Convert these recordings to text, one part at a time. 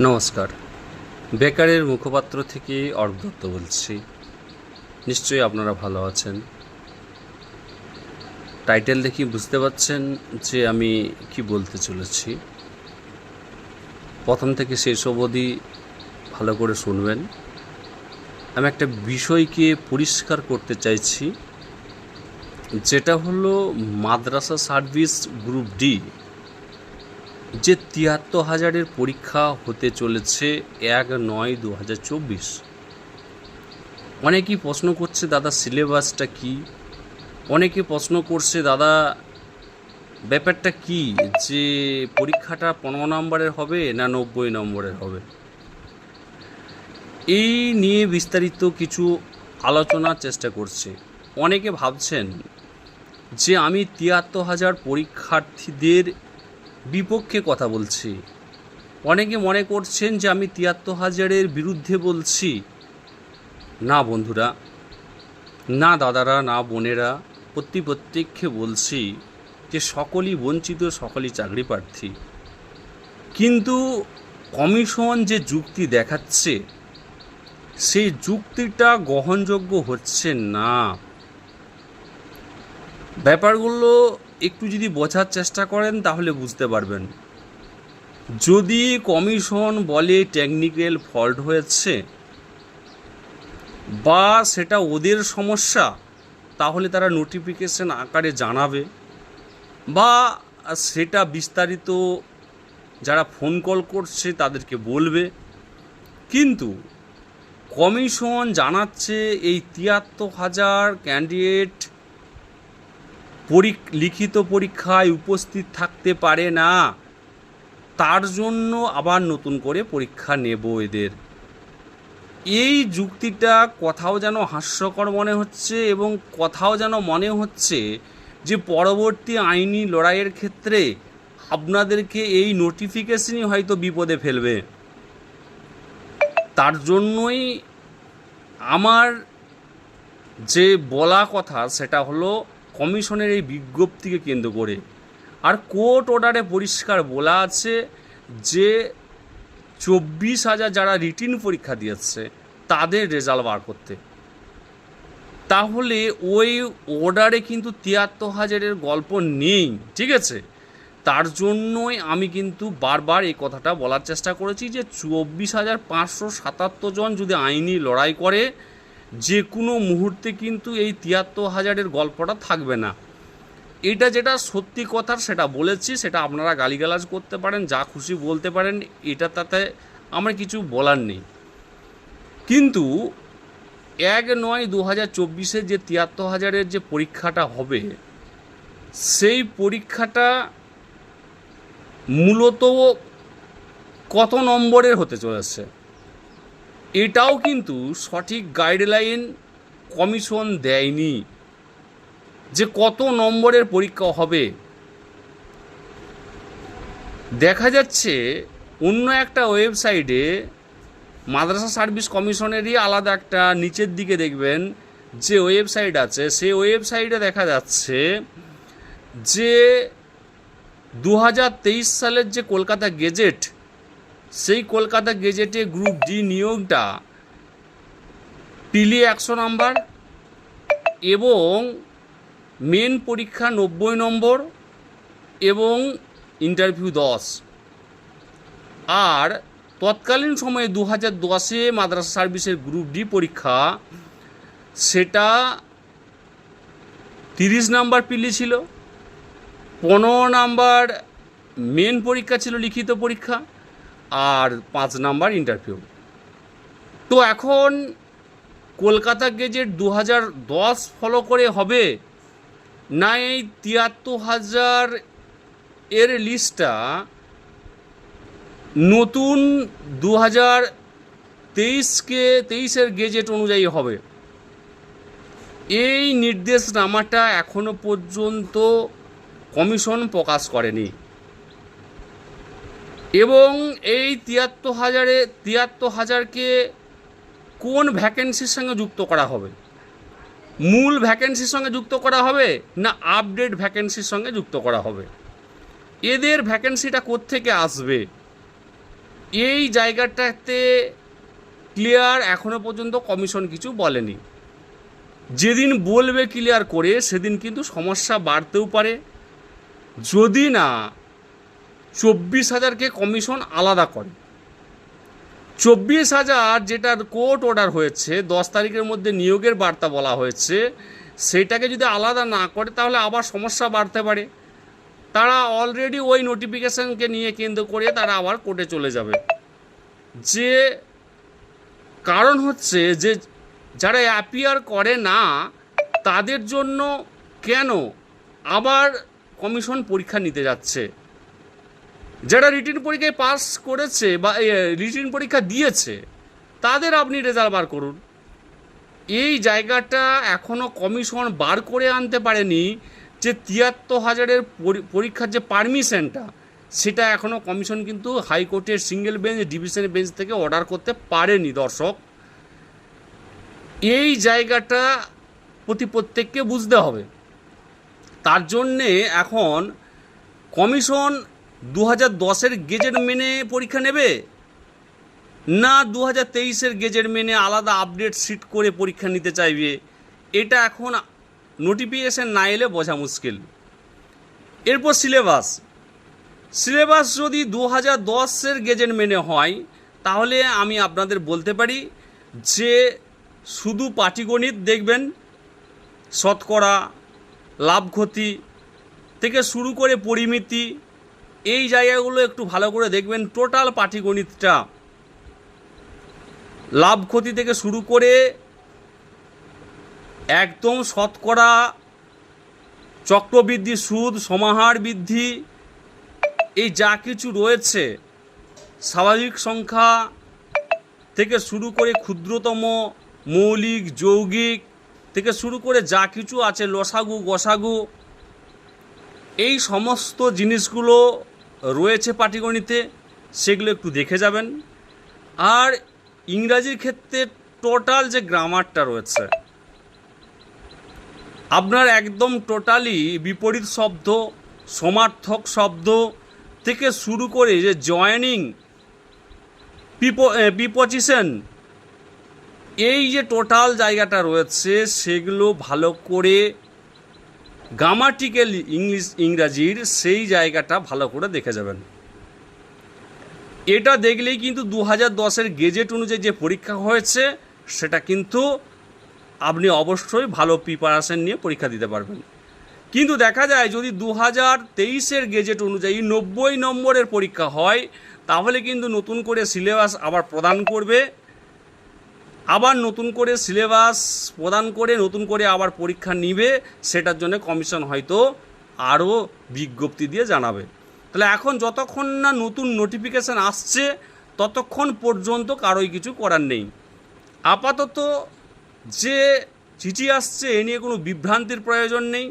নমস্কার। বেকারের মুখপাত্র থেকে অর্ক দত্ত বলছি। নিশ্চয়ই আপনারা ভালো আছেন। টাইটেল দেখি বুঝতে পারছেন যে আমি কি বলতে চলেছি। প্রথম থেকে শেষ অবধি ভালো করে শুনবেন। আমি একটা বিষয়কে পরিষ্কার করতে চাইছি। যেটা হলো মাদ্রাসা সার্ভিস গ্রুপ ডি। যে তিয়াত্তর হাজারের পরীক্ষা হতে চলেছে এক নয় দু হাজার চব্বিশ। অনেকেই প্রশ্ন করছে, দাদা, সিলেবাসটা কি? অনেকে প্রশ্ন করছে, দাদা, ব্যাপারটা কি? যে পরীক্ষাটা পনেরো নম্বরের হবে না নব্বই নম্বরের হবে? এই নিয়ে বিস্তারিত কিছু আলোচনার চেষ্টা করছে। অনেকে ভাবছেন যে আমি তিয়াত্তর হাজার পরীক্ষার্থীদের বিপক্ষে কথা বলছি। অনেকে মনে করছেন যে আমি তিয়াত্তর হাজারের বিরুদ্ধে বলছি। না বন্ধুরা, না দাদারা, না বোনেরা, প্রতি প্রত্যেককে বলছি যে সকলই বঞ্চিত, সকলই চাকরি প্রার্থী। কিন্তু কমিশন যে যুক্তি দেখাচ্ছে, সেই যুক্তিটা গ্রহণযোগ্য হচ্ছে না। ব্যাপারগুলো একটু যদি বোঝার চেষ্টা করেন, তাহলে বুঝতে পারবেন। যদি কমিশন বলে টেকনিক্যাল ফল্ট হয়েছে বা সেটা ওদের সমস্যা, তাহলে তারা নোটিফিকেশন আকারে জানাবে বা সেটা বিস্তারিত যারা ফোন কল করছে তাদেরকে বলবে। কিন্তু কমিশন জানাচ্ছে এই তিয়াত্তর হাজার ক্যান্ডিডেট লিখিত পরীক্ষায় উপস্থিত থাকতে পারে না। তার জন্য আবার নতুন করে পরীক্ষা নেব এদের। এই যুক্তিটা কোথাও যেন হাস্যকর মনে হচ্ছে এবং কোথাও যেন মনে হচ্ছে যে পরবর্তী আইনি লড়াইয়ের ক্ষেত্রে আপনাদেরকে এই নোটিফিকেশনই হয়তো বিপদে ফেলবে। তার জন্যই আমার যে বলা কথা সেটা হলো কমিশনের এই বিজ্ঞপ্তিকে কেন্দ্র করে। আর কোর্ট অর্ডারে পরিষ্কার বলা আছে যে চব্বিশ হাজার যারা রিটিন পরীক্ষা দিয়েছে, তাদের রেজাল্ট বার করতে। তাহলে ওই অর্ডারে কিন্তু তিয়াত্তর হাজারের গল্প নেই, ঠিক আছে? তার জন্যই আমি কিন্তু বারবার এই কথাটা বলার চেষ্টা করেছি যে চব্বিশ হাজার পাঁচশো সাতাত্তর জন যদি আইনি লড়াই করে যে কোনো মুহূর্তে কিন্তু এই তিয়াত্তর হাজারের গল্পটা থাকবে না। এটা যেটা সত্যি কথার সেটা বলেছি, সেটা আপনারা গালিগালাজ করতে পারেন, যা খুশি বলতে পারেন, এটা তাতে আমার কিছু বলার নেই। কিন্তু এক নয় দু হাজার চব্বিশে যে তিয়াত্তর হাজারের যে পরীক্ষাটা হবে, সেই পরীক্ষাটা মূলত কত নম্বরের হতে চলেছে? এটাও কিন্তু সঠিক গাইডলাইন কমিশন দেয়নি যে কত নম্বরের পরীক্ষা হবে। দেখা যাচ্ছে অন্য একটা ওয়েবসাইটে মাদ্রাসা সার্ভিস কমিশনেরই আলাদা একটা নিচের দিকে দেখবেন যে ওয়েবসাইট আছে, সেই ওয়েবসাইটে দেখা যাচ্ছে যে দু হাজার তেইশ সালের যে কলকাতা গেজেট সেই কলকাতা গেজেটে গ্রুপ ডি নিয়োগটা পিলি একশো নাম্বার এবং মেন পরীক্ষা নব্বই নম্বর এবং ইন্টারভিউ দশ। আর তৎকালীন সময়ে দু হাজার দশে মাদ্রাসা সার্ভিসের গ্রুপ ডি পরীক্ষা, সেটা তিরিশ নাম্বার পিলি ছিল, পনেরো নাম্বার মেন পরীক্ষা ছিল লিখিত পরীক্ষা আর পাঁচ নাম্বার ইন্টারভিউ তো এখন কলকাতা গেজেট দু হাজার দশ ফলো করে হবে না এই তিয়াত্তর হাজার এর লিস্টটা নতুন দু হাজার তেইশকে তেইশের গেজেট অনুযায়ী হবে। এই নির্দেশনামাটা এখনও পর্যন্ত কমিশন প্রকাশ করেনি। এবং এই তিয়াত্তর হাজারে, তিয়াত্তর হাজারকে কোন ভ্যাকেন্সির সঙ্গে যুক্ত করা হবে? মূল ভ্যাকেন্সির সঙ্গে যুক্ত করা হবে না আপডেট ভ্যাকেন্সির সঙ্গে যুক্ত করা হবে? এদের ভ্যাকেন্সিটা কোত্থেকে আসবে? এই জায়গাটাতে ক্লিয়ার এখনও পর্যন্ত কমিশন কিছু বলেনি। যেদিন বলবে ক্লিয়ার করে, সেদিন কিন্তু সমস্যা বাড়তেও পারে। যদি না চব্বিশ হাজারকে কমিশন আলাদা করে। চব্বিশ হাজার যেটার কোর্ট অর্ডার হয়েছে, দশ তারিখের মধ্যে নিয়োগের বার্তা বলা হয়েছে, সেটাকে যদি আলাদা না করে তাহলে আবার সমস্যা বাড়তে পারে। তারা অলরেডি ওই নোটিফিকেশানকে নিয়ে কেন্দ্র করে তারা আবার কোর্টে চলে যাবে। যে কারণ হচ্ছে যে যারা অ্যাপিয়ার করে না, তাদের জন্য কেন আবার কমিশন পরীক্ষা নিতে যাচ্ছে? যারা রিটিন পরীক্ষায় পাস করেছে বা রিটিন পরীক্ষা দিয়েছে, তাদের আপনি রেজাল্ট বার করুন। এই জায়গাটা এখনও কমিশন বার করে আনতে পারেনি যে তিয়াত্তর হাজারের পরি- পরীক্ষার যে পারমিশনটা সেটা এখনও কমিশন কিন্তু হাইকোর্টের সিঙ্গেল বেঞ্চ ডিভিশন বেঞ্চ থেকে অর্ডার করতে পারেনি দর্শক। এই জায়গাটা প্রতি প্রত্যেককে বুঝতে হবে। তার জন্যে এখন কমিশন দু হাজার দশের গেজেট মেনে পরীক্ষা নেবে? না দু হাজার তেইশের গেজেট মেনে আলাদা আপডেট সিট করে পরীক্ষা নিতে চাইবে? এটা এখন নোটিফিকেশন না এলে বোঝা মুশকিল। এরপর সিলেবাস। সিলেবাস যদি দু হাজার দশের গেজেট মেনে হয়, তাহলে আমি আপনাদের বলতে পারি যে শুধু পাটিগণিত দেখবেন, শতকরা লাভ ক্ষতি থেকে শুরু করে পরিমিতি এই জায়গাগুলো একটু ভালো করে দেখবেন টোটাল পাটিগণিতটা। লাভ ক্ষতি থেকে শুরু করে একদম শতকরা চক্রবৃদ্ধি, সুদ, সমাহার বৃদ্ধি, এই যা কিছু রয়েছে, স্বাভাবিক সংখ্যা থেকে শুরু করে ক্ষুদ্রতম, মৌলিক, যৌগিক থেকে শুরু করে যা কিছু আছে, লসাগু, গসাগু, এই সমস্ত জিনিসগুলো রয়েছে পাটিগণিতে, সেগুলো একটু দেখে যাবেন। আর ইংরাজির ক্ষেত্রে টোটাল যে গ্রামারটা রয়েছে, আপনার একদম টোটালি বিপরীত শব্দ, সমার্থক শব্দ থেকে শুরু করে যে জয়েনিং প্রিপোজিশন এই যে টোটাল জায়গাটা রয়েছে, সেগুলো ভালো করে গ্রামাটিক্যাল ইংলিশ, ইংরাজির সেই জায়গাটা ভালো করে দেখে যাবেন। এটা দেখলেই কিন্তু দু হাজার দশের গেজেট অনুযায়ী যে পরীক্ষা হয়েছে, সেটা কিন্তু আপনি অবশ্যই ভালো প্রিপারেশন নিয়ে পরীক্ষা দিতে পারবেন। কিন্তু দেখা যায়, যদি দু হাজার তেইশের গেজেট অনুযায়ী নব্বই নম্বরের পরীক্ষা হয়, তাহলে কিন্তু নতুন করে সিলেবাস আবার প্রদান করবে। আবার নতুন করে সিলেবাস প্রদান করে, নতুন করে আবার পরীক্ষা নিবে, সেটার জন্য কমিশন হয়তো আরও বিজ্ঞপ্তি দিয়ে জানাবে। তাহলে এখন যতক্ষণ না নতুন নোটিফিকেশান আসছে, ততক্ষণ পর্যন্ত কারোই কিছু করার নেই। আপাতত যে চিঠি আসছে, এ নিয়ে কোনো বিভ্রান্তির প্রয়োজন নেই।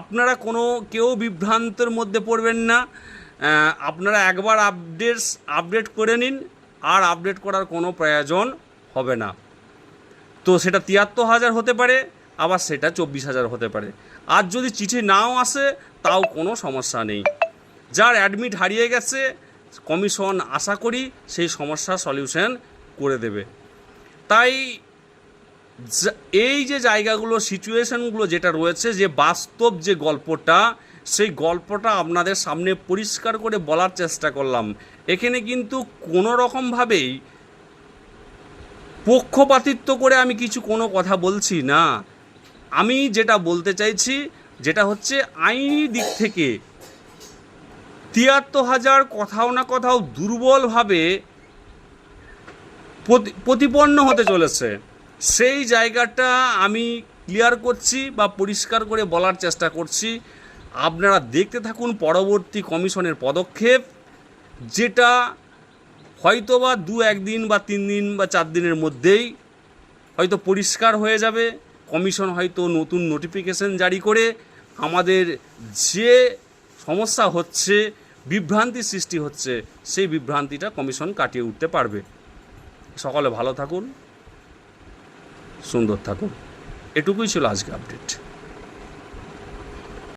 আপনারা কোনো, কেউ বিভ্রান্তের মধ্যে পড়বেন না। আপনারা একবার আপডেটস আপডেট করে নিন, আর আপডেট করার কোনো প্রয়োজন হবে না। তো সেটা তিয়াত্তর হাজার হতে পারে, আবার সেটা চব্বিশ হাজার হতে পারে। আর যদি চিঠি নাও আসে, তাও কোনো সমস্যা নেই। যার অ্যাডমিট হারিয়ে গেছে কমিশন আশা করি সেই সমস্যার সলিউশন করে দেবে। তাই এই যে জায়গাগুলো সিচুয়েশনগুলো যেটা রয়েছে, যে বাস্তব যে গল্পটা, সেই গল্পটা আপনাদের সামনে পরিষ্কার করে বলার চেষ্টা করলাম। এখানে কিন্তু কোনো রকমভাবেই পক্ষপাতিত্ব করে আমি কিছু কোনো কথা বলছি না। আমি যেটা বলতে চাইছি, যেটা হচ্ছে আইনি দিক থেকে তিয়াত্তর হাজার কোথাও না কোথাও দুর্বলভাবে প্রতিপন্ন হতে চলেছে। সেই জায়গাটা আমি ক্লিয়ার করছি বা পরিষ্কার করে বলার চেষ্টা করছি। আপনারা দেখতে থাকুন পরবর্তী কমিশনের পদক্ষেপ, যেটা হয়তো বা দু একদিন বা তিন দিন বা চার দিনের মধ্যেই হয়তো পরিষ্কার হয়ে যাবে। কমিশন হয়তো নতুন নোটিফিকেশন জারি করে আমাদের যে সমস্যা হচ্ছে বিভ্রান্তি সৃষ্টি হচ্ছে, সেই বিভ্রান্তিটা কমিশন কাটিয়ে উঠতে পারবে। সকলে ভালো থাকুন, সুন্দর থাকুন। এটুকুই ছিল আজকে আপডেট।